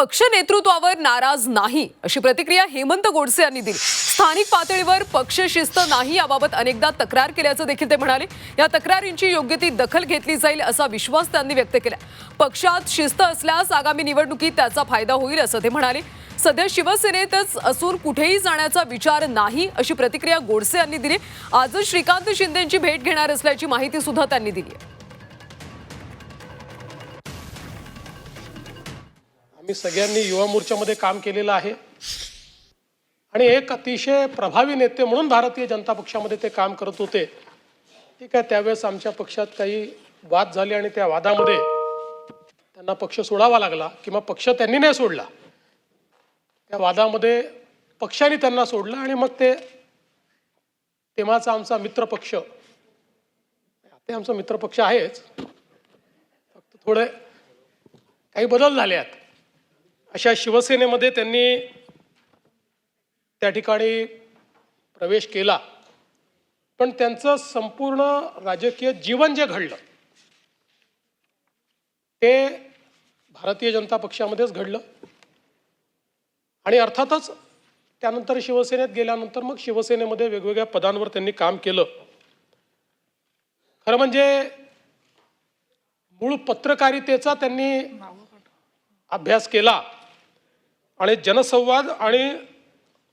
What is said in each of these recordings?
पक्ष नेतृत्वावर नाराज नाही अशी प्रतिक्रिया हेमंत गोडसे यांनी दिली. स्थानिक पातळीवर पक्ष शिस्त नाही याबाबत अनेकदा तक्रार केल्याचं देखील ते म्हणाले. या तक्रारींची योग्य ती दखल घेतली जाईल असा विश्वास त्यांनी व्यक्त केला. पक्षात शिस्त असल्यास आगामी निवडणुकीत त्याचा फायदा होईल असं ते म्हणाले. सध्या शिवसेनेतच असून कुठेही जाण्याचा विचार नाही अशी प्रतिक्रिया गोडसे यांनी दिली. आजच श्रीकांत शिंदेची भेट घेणार असल्याची माहिती सुद्धा त्यांनी दिली आहे. मी सगळ्यांनी युवा मोर्चामध्ये काम केलेलं आहे. आणि एक अतिशय प्रभावी नेते म्हणून भारतीय जनता पक्षामध्ये ते काम करत होते. ठीक आहे त्यावेळेस आमच्या पक्षात काही वाद झाले आणि त्या वादामध्ये त्यांना पक्ष सोडावा लागला किंवा पक्ष त्यांनी नाही सोडला. त्या वादामध्ये पक्षाने त्यांना सोडलं आणि मग ते तेव्हाचा आमचा मित्रपक्ष ते आमचा मित्रपक्ष आहेच. फक्त थोडे काही बदल झाले आहेत. अशा शिवसेनेमध्ये त्यांनी त्या ठिकाणी प्रवेश केला. पण त्यांचं संपूर्ण राजकीय जीवन जे घडलं ते भारतीय जनता पक्षामध्येच घडलं. आणि अर्थातच त्यानंतर शिवसेनेत गेल्यानंतर मग शिवसेनेमध्ये वेगवेगळ्या पदांवर त्यांनी काम केलं. खरं म्हणजे मूळ पत्रकारितेचा त्यांनी अभ्यास केला. आणि जनसंवाद आणि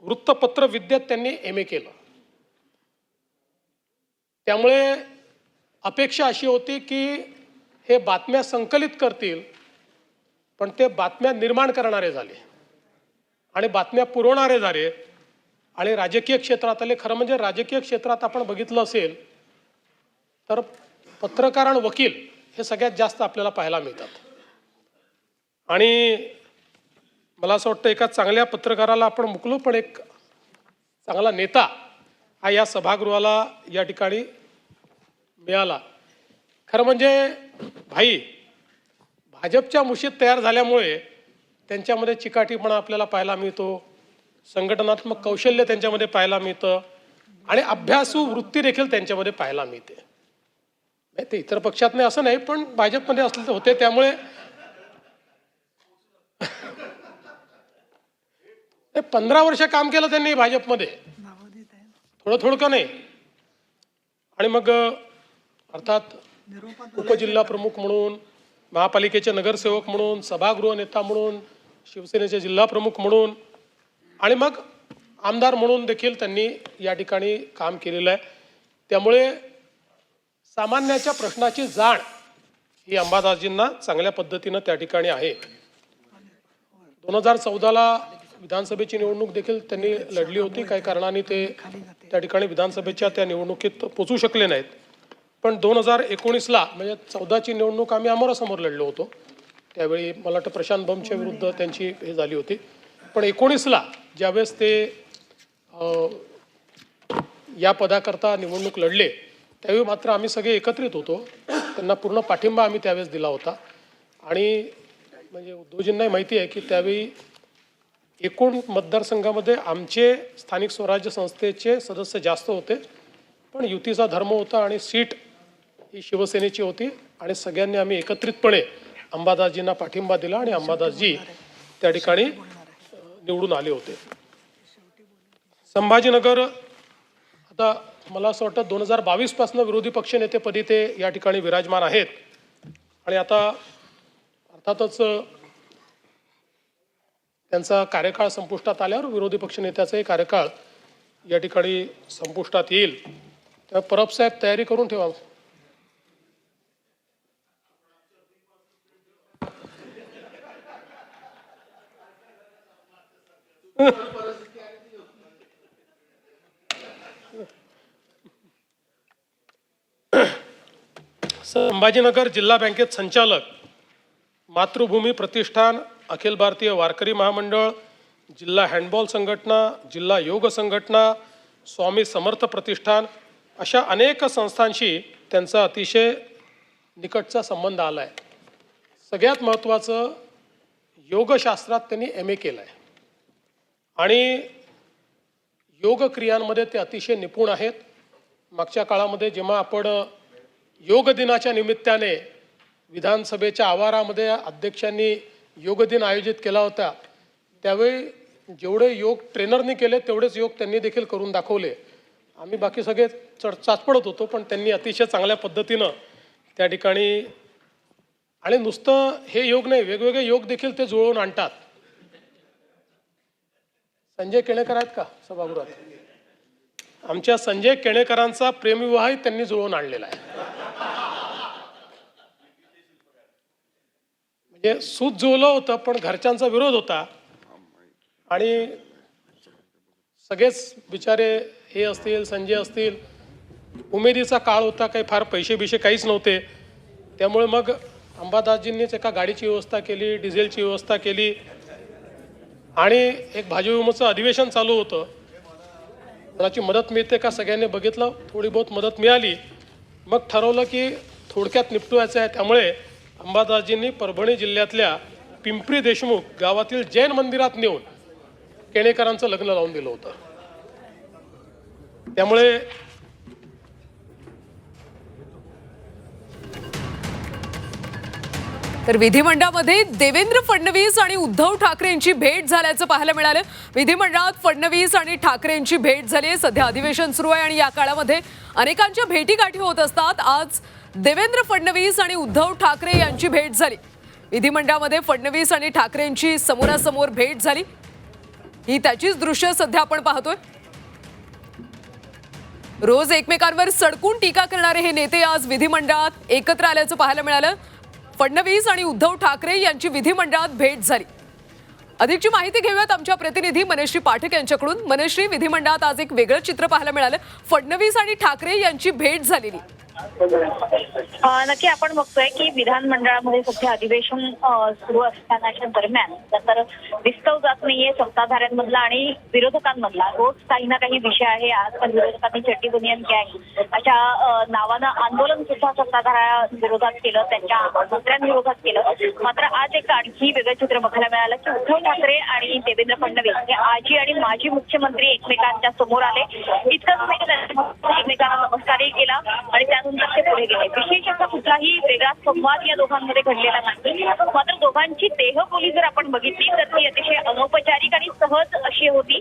वृत्तपत्र विद्यात त्यांनी एम ए केलं. त्यामुळे अपेक्षा अशी होती की हे बातम्या संकलित करतील पण ते बातम्या निर्माण करणारे झाले आणि बातम्या पुरवणारे झाले. आणि राजकीय क्षेत्रात आले खरं म्हणजे राजकीय क्षेत्रात आपण बघितलं असेल तर पत्रकार आणि वकील हे सगळ्यात जास्त आपल्याला पाहायला मिळतात. आणि मला असं वाटतं एका चांगल्या पत्रकाराला आपण मुकलो पण एक चांगला नेता हा या सभागृहाला या ठिकाणी मिळाला. खरं म्हणजे भाई भाजपच्या मुशीत तयार झाल्यामुळे त्यांच्यामध्ये चिकाटीपणा आपल्याला पाहायला मिळतो संघटनात्मक कौशल्य त्यांच्यामध्ये पाहायला मिळतं आणि अभ्यासू वृत्ती देखील त्यांच्यामध्ये पाहायला मिळते. नाही ते इतर पक्षात नाही असं नाही पण भाजपमध्ये असले होते त्यामुळे ते पंधरा वर्ष काम केलं त्यांनी भाजपमध्ये. थोडं थोडं का नाही? आणि मग अर्थात उपजिल्हा प्रमुख म्हणून महापालिकेचे नगरसेवक म्हणून सभागृह नेता म्हणून शिवसेनेचे जिल्हा प्रमुख म्हणून आणि मग आमदार म्हणून देखील त्यांनी या ठिकाणी काम केलेलं आहे. त्यामुळे सामान्याच्या प्रश्नाची जाण ही अंबादासजींना चांगल्या पद्धतीनं त्या ठिकाणी आहे. दोन हजार चौदाला विधानसभेची निवडणूक देखील त्यांनी लढली होती. काही कारणाने ते त्या ठिकाणी विधानसभेच्या त्या निवडणुकीत पोचू शकले नाहीत. पण दोन हजार एकोणीसला म्हणजे चौदाची निवडणूक आम्ही अमोरासमोर लढलो होतो. त्यावेळी मला वाटतं प्रशांत बमच्या विरुद्ध त्यांची हे झाली होती. पण एकोणीसला ज्यावेळेस ते या पदाकरता निवडणूक लढले त्यावेळी मात्र आम्ही सगळे एकत्रित होतो. त्यांना पूर्ण पाठिंबा आम्ही त्यावेळेस दिला होता. आणि म्हणजे उद्धवजींनाही माहिती आहे की त्यावेळी एकूण मतदारसंघामध्ये आमचे स्थानिक स्वराज्य संस्थेचे सदस्य जास्त होते पण युतीचा धर्म होता आणि सीट ही शिवसेनेची होती आणि सगळ्यांनी आम्ही एकत्रितपणे अंबादासजींना पाठिंबा दिला आणि अंबादासजी त्या ठिकाणी निवडून आले होते. संभाजीनगर आता मला असं वाटतं दोन हजार बावीसपासून विरोधी पक्षनेतेपदी ते या ठिकाणी विराजमान आहेत. आणि आता अर्थातच त्यांचा कार्यकाळ संपुष्टात आल्यावर विरोधी पक्षनेत्याचाही कार्यकाळ या ठिकाणी संपुष्टात येईल. तेव्हा परब साहेब तयारी करून ठेवा. संभाजीनगर जिल्हा बँकेत संचालक मातृभूमी प्रतिष्ठान अखिल भारतीय वारकरी महामंडळ जिल्हा हँडबॉल संघटना जिल्हा योग संघटना स्वामी समर्थ प्रतिष्ठान अशा अनेक संस्थांशी त्यांचा अतिशय निकटचा संबंध आला आहे सगळ्यात महत्त्वाचं योगशास्त्रात त्यांनी एम ए केलं आहे आणि योग क्रियांमध्ये ते अतिशय निपुण आहेत. मागच्या काळामध्ये जेव्हा आपण योग दिनाच्या निमित्ताने विधानसभेच्या आवारामध्ये अध्यक्षांनी योग दिन आयोजित केला होता. त्यावेळी जेवढे योग ट्रेनरनी केले तेवढेच योग त्यांनी देखील करून दाखवले. आम्ही बाकी सगळे चढ चाचपडत होतो पण त्यांनी अतिशय चांगल्या पद्धतीनं त्या ठिकाणी आणि नुसतं हे योग नाही वेगवेगळे योग देखील ते जुळवून आणतात. संजय केणेकर आहेत का सभागृहात? आमच्या संजय केणेकरांचा प्रेमविवाहही त्यांनी जुळवून आणलेला आहे. म्हणजे सूत जुळलं होतं पण घरच्यांचा विरोध होता. आणि सगळेच बिचारे हे असतील संजय असतील उमेदीचा काळ होता काही फार पैसे बिशे काहीच नव्हते. त्यामुळे मग अंबादासजींनीच एका गाडीची व्यवस्था केली डिझेलची व्यवस्था केली. आणि एक भाजी विमोचं अधिवेशन चालू होतं. कोणाची मदत मिळते का सगळ्यांनी बघितलं थोडी बहुत मदत मिळाली. मग ठरवलं की थोडक्यात निपटवायचं आहे त्यामुळे अंबादासजींनी परभणी जिल्ह्यातल्या पिंपरी देशमुख गावातील जैन मंदिरात नेऊन केणेकरांचं लग्न लावून दिलं होतं. त्यामुळे तर विधिमंडळामध्ये देवेंद्र फडणवीस आणि उद्धव ठाकरेंची भेट झाल्याचं पाहायला मिळालं. विधिमंडळात फडणवीस आणि ठाकरेंची भेट झाली आहे. सध्या अधिवेशन सुरू आहे आणि या काळामध्ये अनेकांच्या भेटीगाठी होत असतात. आज देवेंद्र फडणवीस आणि उद्धव ठाकरे यांची भेट झाली. विधिमंडळामध्ये फडणवीस आणि ठाकरेंची समोरासमोर भेट झाली. ही त्याचीच दृश्य सध्या आपण पाहतोय. रोज एकमेकांवर सडकून टीका करणारे हे नेते आज विधिमंडळात एकत्र आल्याचं पाहायला मिळालं. फडणवीस आणि उद्धव ठाकरे यांची विधिमंडळात भेट झाली. अधिकची माहिती घेऊयात आमच्या प्रतिनिधी मनश्री पाठक यांच्याकडून. मनश्री विधिमंडळात आज एक वेगळं चित्र पाहायला मिळालं. फडणवीस आणि ठाकरे यांची भेट झालेली. नक्की आपण बघतोय की विधानमंडळामध्ये सध्या अधिवेशन सुरू असतानाच्या दरम्यान तर विस्तव जात नाहीये सत्ताधाऱ्यांमधला आणि विरोधकांमधला. रोज काही ना काही विषय आहे आज पण विरोधकांनी चड्डी बुनियन आहे. अशा नावानं आंदोलन सुद्धा सत्ताधाऱ्या विरोधात केलं त्यांच्या मंत्र्यांविरोधात केलं. मात्र आज एक आणखी वेगळं चित्र बघायला मिळालं की उद्धव ठाकरे आणि देवेंद्र फडणवीस हे आजी आणि माजी मुख्यमंत्री एकमेकांच्या समोर आले. इतकंच नाही एकमेकांना नमस्कारही केला आणि त्यानंतर ते पुढे गेले. विशेष असा कुठलाही वेगळा संवाद या दोघांमध्ये घडलेला नाही. मात्र दोघांची देहबोली जर आपण बघितली तर ती अतिशय अनौपचारिक आणि सहज अशी होती.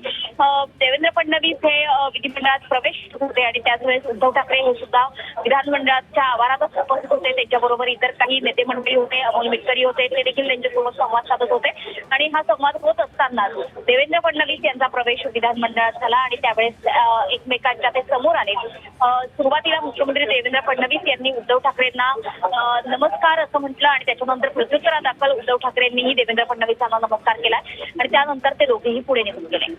देवेंद्र फडणवीस हे विधिमंडळात प्रवेश होते आणि त्याच वेळेस उद्धव ठाकरे हे सुद्धा विधानमंडळाच्या आवारातच उपस्थित होते. त्यांच्याबरोबर इतर काही नेते मंडळी होते अमोल मिटकरी होते ते देखील त्यांच्यासोबत संवाद साधत होते. आणि हा संवाद होत असताना देवेंद्र फडणवीस यांचा प्रवेश विधानमंडळात झाला आणि त्यावेळेस एकमेकांच्या ते समोर आले. सुरुवातीला मुख्यमंत्री देवेंद्र देवेंद्र फडणवीस यांनी उद्धव ठाकरेंना नमस्कार असं म्हटलं आणि त्याच्यानंतर प्रत्युत्तरादाखल उद्धव ठाकरेंनीही देवेंद्र फडणवीसांना नमस्कार केला आणि त्यानंतर ते दोघेही पुढे निघून गेले.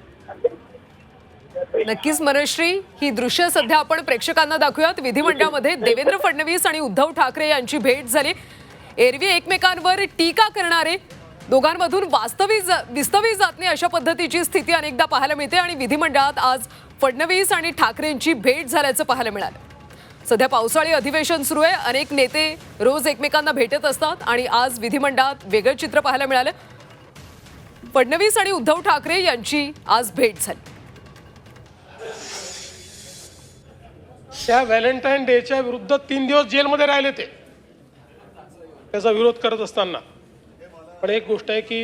नक्कीच मनश्री ही दृश्य सध्या आपण प्रेक्षकांना दाखवूयात. विधिमंडळामध्ये देवेंद्र फडणवीस आणि उद्धव ठाकरे यांची भेट झाली. एरवी एकमेकांवर टीका करणारे दोघांमधून वास्तवी विस्तवी जात नाही अशा पद्धतीची स्थिती अनेकदा पाहायला मिळते आणि विधिमंडळात आज फडणवीस आणि ठाकरेंची भेट झाल्याचं पाहायला मिळालं. सध्या पावसाळी अधिवेशन सुरू आहे. अनेक नेते रोज एकमेकांना भेटत असतात आणि आज विधिमंडळात वेगळं चित्र पाहायला मिळालं. फडणवीस आणि उद्धव ठाकरे यांची आज भेट झाली. त्या व्हॅलेंटाईन डेच्या विरुद्ध तीन दिवस जेलमध्ये राहिले ते. त्याचा विरोध करत असताना. पण एक गोष्ट आहे की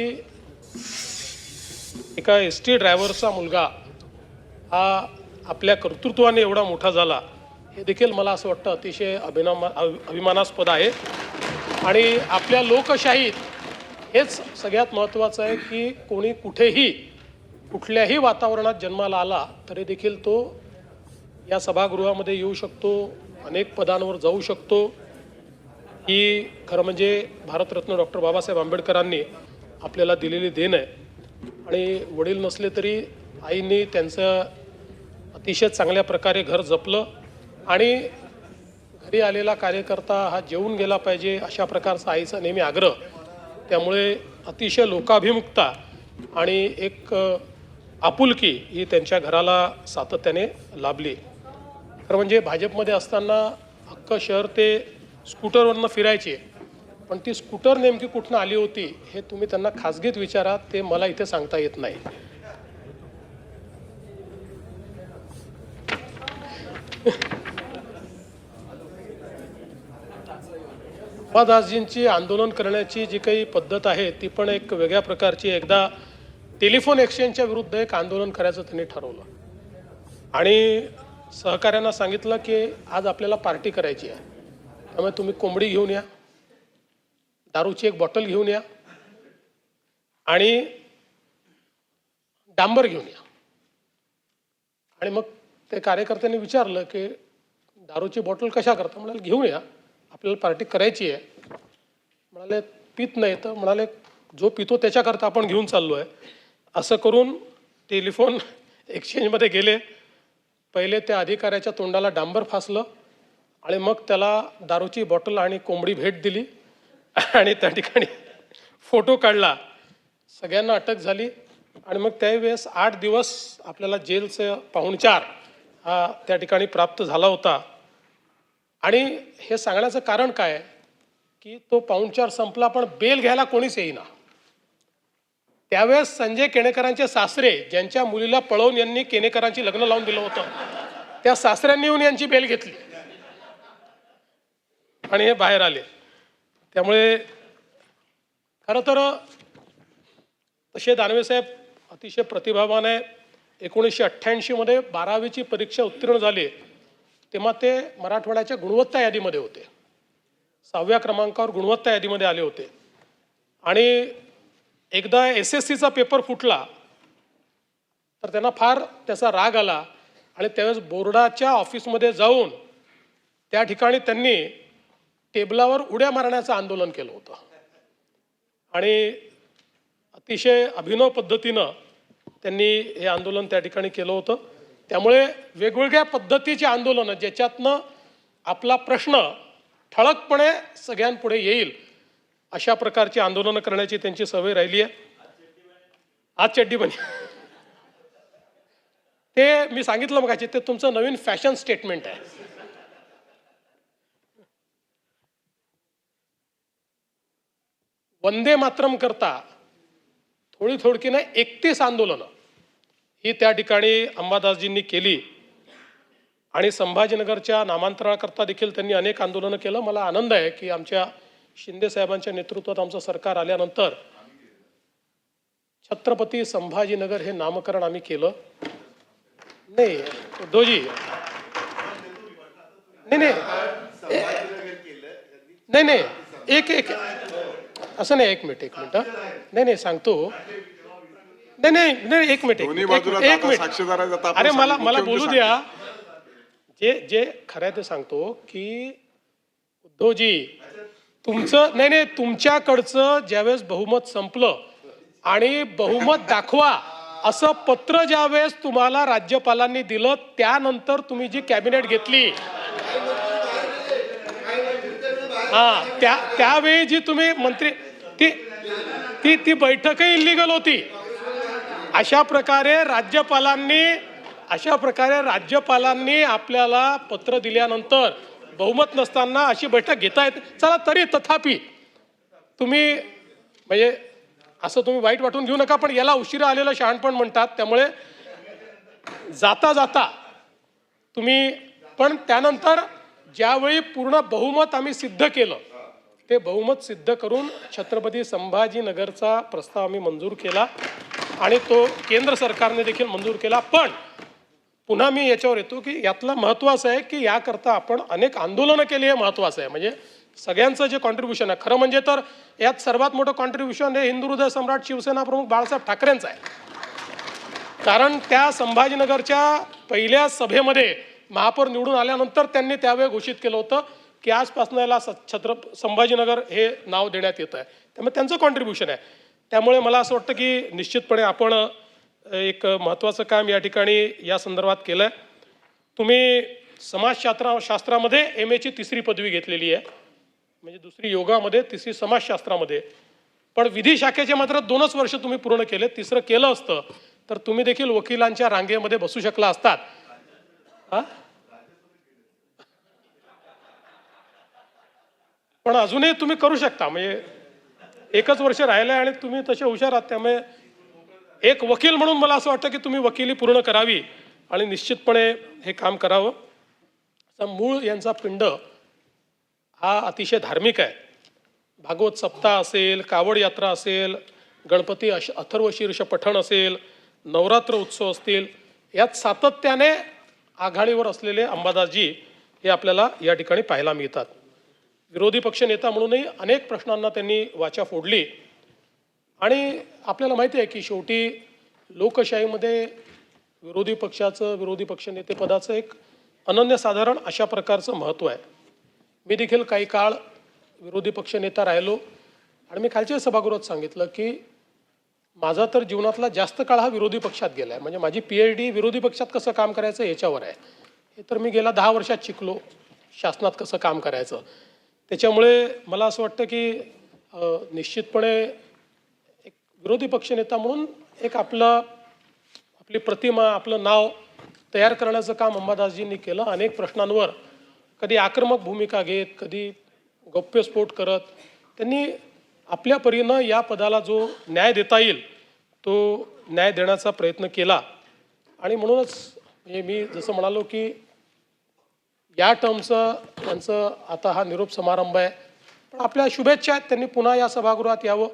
एका एस टी ड्रायव्हरचा मुलगा हा आपल्या कर्तृत्वाने एवढा मोठा झाला. हे देखील मला असं वाटतं अतिशय अभिनामा अभिमानास्पद आहे. आणि आपल्या लोकशाहीत हेच सगळ्यात महत्त्वाचं आहे की कोणी कुठेही कुठल्याही वातावरणात जन्माला आला तरी देखील तो या सभागृहामध्ये येऊ शकतो अनेक पदांवर जाऊ शकतो. ही खरं म्हणजे भारतरत्न डॉक्टर बाबासाहेब आंबेडकरांनी आपल्याला दिलेली देण आहे. आणि वडील नसले तरी आईने त्यांचं अतिशय चांगल्या प्रकारे घर जपलं. आणि घरी आलेला कार्यकर्ता हा जेवून गेला पाहिजे अशा प्रकारचा आईचा नेहमी आग्रह. त्यामुळे अतिशय लोकाभिमुखता आणि एक आपुलकी ही त्यांच्या घराला सातत्याने लाभली. खरं म्हणजे भाजपमध्ये असताना अख्खं शहर ते स्कूटरवरनं फिरायचे पण ती स्कूटर नेमकी कुठनं आली होती हे तुम्ही त्यांना खाजगीत विचारा ते मला इथे सांगता येत नाही. अंबादासजींची आंदोलन करण्याची जी काही पद्धत आहे ती पण एक वेगळ्या प्रकारची. एकदा टेलिफोन एक्सचेंजच्या विरुद्ध एक आंदोलन करायचं त्यांनी ठरवलं. आणि सहकाऱ्यांना सांगितलं की आज आपल्याला पार्टी करायची आहे. त्यामुळे तुम्ही कोंबडी घेऊन या दारूची एक बॉटल घेऊन या आणि डांबर घेऊन या. आणि मग ते कार्यकर्त्यांनी विचारलं की दारूची बॉटल कशा करता म्हणाल घेऊन या. आपल्याला पार्टी करायची आहे. म्हणाले पित नाही. तर म्हणाले जो पितो त्याच्याकरता आपण घेऊन चाललो आहे. असं करून टेलिफोन एक्सचेंजमध्ये गेले. पहिले त्या अधिकाऱ्याच्या तोंडाला डांबर फासलं आणि मग त्याला दारूची बॉटल आणि कोंबडी भेट दिली. आणि त्या ठिकाणी फोटो काढला. सगळ्यांना अटक झाली आणि मग त्यावेळेस आठ दिवस आपल्याला जेलचं पाहुणचार हा त्या ठिकाणी प्राप्त झाला होता. आणि हे सांगण्याचं कारण काय? की तो पाहुणचार संपला पण बेल घ्यायला कोणीच येईना. त्यावेळेस संजय केणेकरांचे सासरे ज्यांच्या मुलीला पळवून यांनी केणेकरांची लग्न लावून दिलं होतं त्या सासऱ्यांनी येऊन यांची बेल घेतली. आणि हे बाहेर आले. त्यामुळे खरं तर तसे दानवेसाहेब अतिशय प्रतिभावान आहे. एकोणीसशे अठ्ठ्याऐंशीमध्ये बारावीची परीक्षा उत्तीर्ण झाली. तेव्हा ते मराठवाड्याच्या गुणवत्ता यादीमध्ये होते. सहाव्या क्रमांकावर गुणवत्ता यादीमध्ये आले होते. आणि एकदा एस एस सीचा पेपर फुटला तर त्यांना फार त्याचा राग आला आणि त्यावेळेस बोर्डाच्या ऑफिसमध्ये जाऊन त्या ठिकाणी त्यांनी टेबलावर उड्या मारण्याचं आंदोलन केलं होतं. आणि अतिशय अभिनव पद्धतीनं त्यांनी हे आंदोलन त्या ठिकाणी केलं होतं. त्यामुळे वेगवेगळ्या पद्धतीची आंदोलनं ज्याच्यातनं आपला प्रश्न ठळकपणे सगळ्यांपुढे येईल अशा प्रकारची आंदोलनं करण्याची त्यांची सवय राहिली आहे. आज चड्डी बनी. ते मी सांगितलं मग ते तुमचं नवीन फॅशन स्टेटमेंट आहे. वंदे मातरम करता थोडी थोडकी नाही एकतीस आंदोलनं. ही त्या ठिकाणी अंबादासजींनी केली. आणि संभाजीनगरच्या नामांतराकरता देखील त्यांनी अनेक आंदोलनं केलं. मला आनंद आहे की आमच्या शिंदे साहेबांच्या नेतृत्वात आमचं सरकार आल्यानंतर छत्रपती संभाजीनगर हे नामकरण आम्ही केलं. नाही उद्धवजी. नाही नाही. नाही नाही. एक एक. असं नाही एक मिनिट एक मिनिट नाही नाही सांगतो. नाही नाही नाही एक मिनिट एक मिनिट, अरे मला मला बोलू द्या. जे जे खरं ते सांगतो की उद्धवजी तुमचं नाही नाही तुमच्याकडचं ज्यावेळेस बहुमत संपलं आणि बहुमत दाखवा असं पत्र ज्यावेळेस तुम्हाला राज्यपालांनी दिलं त्यानंतर तुम्ही जी कॅबिनेट घेतली. हा त्या त्यावेळी जी तुम्ही मंत्री ती ती ती बैठकही इलिगल होती. अशा प्रकारे राज्यपालांनी अशा प्रकारे राज्यपालांनी आपल्याला पत्र दिल्यानंतर बहुमत नसताना अशी बैठक घेता येत चला तरी तथापि तुम्ही म्हणजे असं तुम्ही वाईट वाटून घेऊ नका पण याला उशिरा आलेलं शहाणपण म्हणतात. त्यामुळे जाता जाता तुम्ही पण त्यानंतर ज्यावेळी पूर्ण बहुमत आम्ही सिद्ध केलं ते बहुमत सिद्ध करून छत्रपती संभाजीनगरचा प्रस्ताव आम्ही मंजूर केला. आणि तो केंद्र सरकारने देखील मंजूर केला. पण पुन्हा मी याच्यावर येतो की यातलं महत्त्वाचं आहे की याकरता आपण अनेक आंदोलनं केली हे महत्त्वाचं आहे. म्हणजे सगळ्यांचं जे कॉन्ट्रीब्युशन आहे खरं म्हणजे तर यात सर्वात मोठं कॉन्ट्रीब्युशन हे हिंदू हृदय सम्राट शिवसेना प्रमुख बाळासाहेब ठाकरेंचं आहे. कारण त्या संभाजीनगरच्या पहिल्या सभेमध्ये महापौर निवडून आल्यानंतर त्यांनी त्यावेळी घोषित केलं होतं की आजपासून याला छत्र संभाजीनगर हे नाव देण्यात येतं आहे त्यामुळे त्यांचं कॉन्ट्रीब्युशन आहे. त्यामुळे मला असं वाटतं की निश्चितपणे आपण एक महत्त्वाचं काम या ठिकाणी या संदर्भात केलं आहे तुम्ही समाजशास्त्रा शास्त्रामध्ये एम एची तिसरी पदवी घेतलेली आहे. म्हणजे दुसरी योगामध्ये तिसरी समाजशास्त्रामध्ये. पण विधी शाखेचे मात्र दोनच वर्ष तुम्ही पूर्ण केले. तिसरं केलं असतं तर तुम्ही देखील वकिलांच्या रांगेमध्ये बसू शकला असतात. पण अजूनही तुम्ही करू शकता. म्हणजे एकच वर्ष राहिलं आहे आणि तुम्ही तसे हुशार आहात त्यामुळे एक वकील म्हणून मला असं वाटतं की तुम्ही वकिली पूर्ण करावी आणि निश्चितपणे हे काम करावं. आता मूळ यांचा पिंड हा अतिशय धार्मिक आहे. भागवत सप्ताह असेल कावड यात्रा असेल गणपती अश अथर्वशीर्ष पठण असेल नवरात्र उत्सव असतील यात सातत्याने आघाडीवर असलेले अंबादासजी हे आपल्याला या ठिकाणी पाहायला मिळतात. विरोधी पक्ष नेता म्हणूनही अनेक प्रश्नांना त्यांनी वाचा फोडली. आणि आपल्याला माहिती आहे की शेवटी लोकशाहीमध्ये विरोधी पक्षाचं विरोधी पक्षनेतेपदाचं एक अनन्यसाधारण अशा प्रकारचं महत्त्व आहे. मी देखील काही काळ विरोधी पक्षनेता राहिलो आणि मी खालच्या सभागृहात सांगितलं की माझा तर जीवनातला जास्त काळ हा विरोधी पक्षात गेला आहे म्हणजे माझी पी एच डी विरोधी पक्षात कसं काम करायचं याच्यावर आहे. हे तर मी गेल्या दहा वर्षात शिकलो. शासनात कसं काम करायचं. त्याच्यामुळे मला असं वाटतं की निश्चितपणे एक विरोधी पक्षनेता म्हणून एक आपलं आपली प्रतिमा आपलं नाव तयार करण्याचं काम अंबादासजींनी केलं. अनेक प्रश्नांवर कधी आक्रमक भूमिका घेत कधी गौप्यस्फोट करत त्यांनी आपल्या परीनं या पदाला जो न्याय देता येईल तो न्याय देण्याचा प्रयत्न केला. आणि म्हणूनच म्हणजे मी जसं म्हणालो की या टर्मचं त्यांचं आता हा निरोप समारंभ आहे. पण आपल्या शुभेच्छा आहेत त्यांनी पुन्हा या सभागृहात यावं.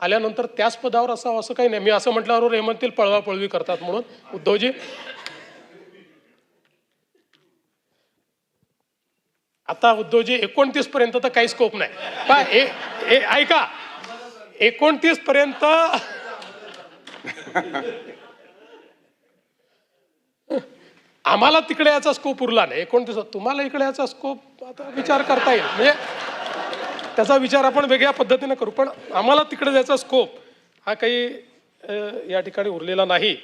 आल्यानंतर त्याच पदावर असावं असं काही नाही. मी असं म्हटल्यावर हे म्हणतील पळवापळवी करतात म्हणून. उद्धवजी. आता उद्धवजी एकोणतीस पर्यंत तर काही स्कोप नाही. पहा, ऐका. एकोणतीस पर्यंत आम्हाला तिकडे याचा स्कोप उरला नाही. एकोणतीस तुम्हाला इकडे याचा स्कोप आता विचार करता येईल. म्हणजे त्याचा विचार आपण वेगळ्या पद्धतीने करू. पण आम्हाला तिकडे जायचा स्कोप हा काही या ठिकाणी उरलेला नाही.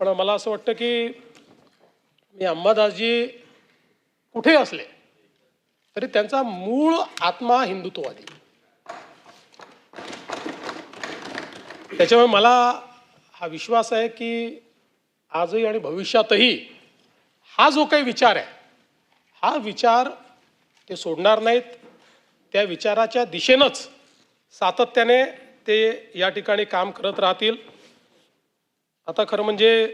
पण मला असं वाटतं की मी अंबादासजी कुठे असले तरी त्यांचा मूळ आत्मा हिंदुत्ववादी. त्याच्यामुळे मला हा विश्वास आहे की आजही आणि भविष्यातही हा जो काही विचार आहे हा विचार ते सोडणार नाहीत. त्या विचाराच्या दिशेनंच सातत्याने ते या ठिकाणी काम करत राहतील. आता खरं म्हणजे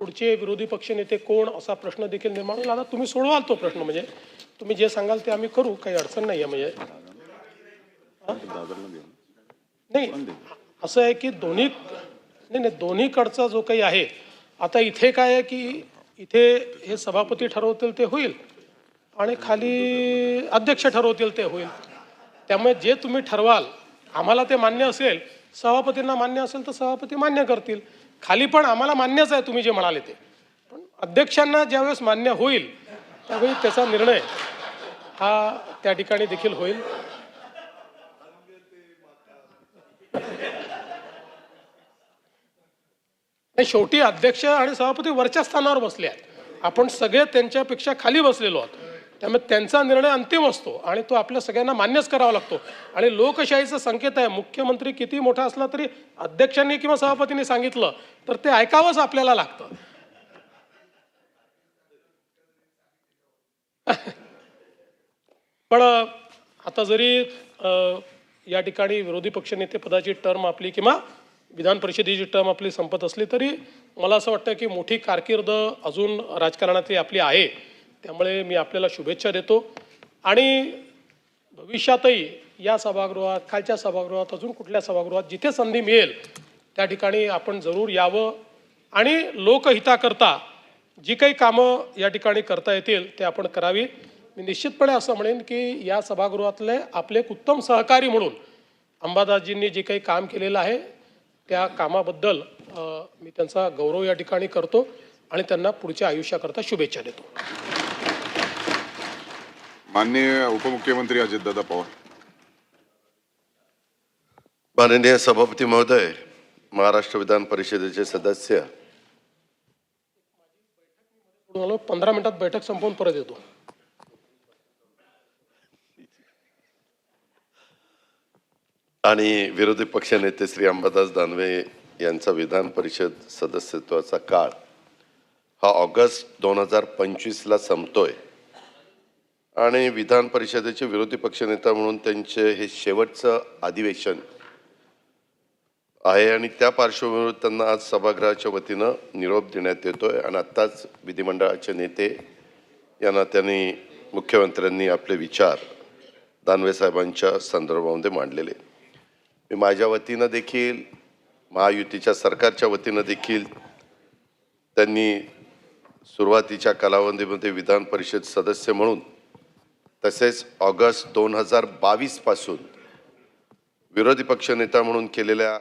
पुढचे विरोधी पक्षनेते कोण असा प्रश्न देखील निर्माण होईल. आता तुम्ही सोडवाल तो प्रश्न. म्हणजे तुम्ही जे सांगाल ते आम्ही करू काही अडचण नाही आहे म्हणजे नाही असं आहे की दोन्ही नाही नाही दोन्हीकडचा जो काही आहे आता इथे काय आहे की इथे हे सभापती ठरवतील ते होईल आणि खाली अध्यक्ष ठरवतील ते होईल. त्यामुळे जे तुम्ही ठरवाल आम्हाला ते मान्य असेल सभापतींना मान्य असेल तर सभापती मान्य करतील. खाली पण आम्हाला मान्यच आहे तुम्ही जे म्हणाले ते. पण अध्यक्षांना ज्यावेळेस मान्य होईल त्यावेळी त्याचा निर्णय हा त्या ठिकाणी देखील होईल. नाही शेवटी अध्यक्ष आणि सभापती वरच्या स्थानावर बसले आहेत. आपण सगळे त्यांच्यापेक्षा खाली बसलेलो आहोत. त्यामुळे त्यांचा निर्णय अंतिम असतो आणि तो आपल्या सगळ्यांना मान्यच करावा लागतो. आणि लोकशाहीचा संकेत आहे मुख्यमंत्री किती मोठा असला तरी अध्यक्षांनी किंवा सभापतींनी सांगितलं तर ते ऐकावंच आपल्याला लागतं. पण आता जरी या ठिकाणी विरोधी पक्षनेते पदाची टर्म आपली किंवा विधान परिषदेची टर्म आपली संपत असली तरी मला असं वाटतं की मोठी कारकीर्द अजून राजकारणातली आपली आहे. त्यामुळे मी आपल्याला शुभेच्छा देतो. आणि भविष्यातही या सभागृहात खालच्या सभागृहात अजून कुठल्या सभागृहात जिथे संधी मिळेल त्या ठिकाणी आपण जरूर यावं. आणि लोकहिताकरता जी काही कामं या ठिकाणी करता येतील ते आपण करावी. मी निश्चितपणे असं म्हणेन की या सभागृहातले आपले एक उत्तम सहकारी म्हणून अंबादासजींनी जे काही काम केलेलं आहे त्या कामाबद्दल मी त्यांचा गौरव या ठिकाणी करतो आणि त्यांना पुढच्या आयुष्याकरता शुभेच्छा देतो. माननीय उपमुख्यमंत्री अजितदादा पवार. माननीय सभापती महोदय महाराष्ट्र विधान परिषदेचे सदस्य. पंधरा मिनिटात बैठक संपवून परत येतो. आणि विरोधी पक्षनेते श्री अंबादास दानवे यांचा विधान परिषद सदस्यत्वाचा काळ हा ऑगस्ट दोन हजार पंचवीसला संपतोय. आणि विधान परिषदेचे विरोधी पक्षनेता म्हणून त्यांचे हे शेवटचं अधिवेशन आहे आणि त्या पार्श्वभूमीवर त्यांना आज सभागृहाच्या वतीनं निरोप देण्यात येतोय. आणि आत्ताच विधिमंडळाचे नेते यांना त्यांनी मुख्यमंत्र्यांनी आपले विचार दानवे साहेबांच्या संदर्भामध्ये मांडलेले मी माझ्या वतीनं देखील महायुतीच्या सरकारच्या वतीनं देखील त्यांनी सुरुवातीच्या कालावधीमध्ये विधान परिषद सदस्य म्हणून तसेच ऑगस्ट दोन हजार बावीसपासून विरोधी पक्षनेता म्हणून केलेल्या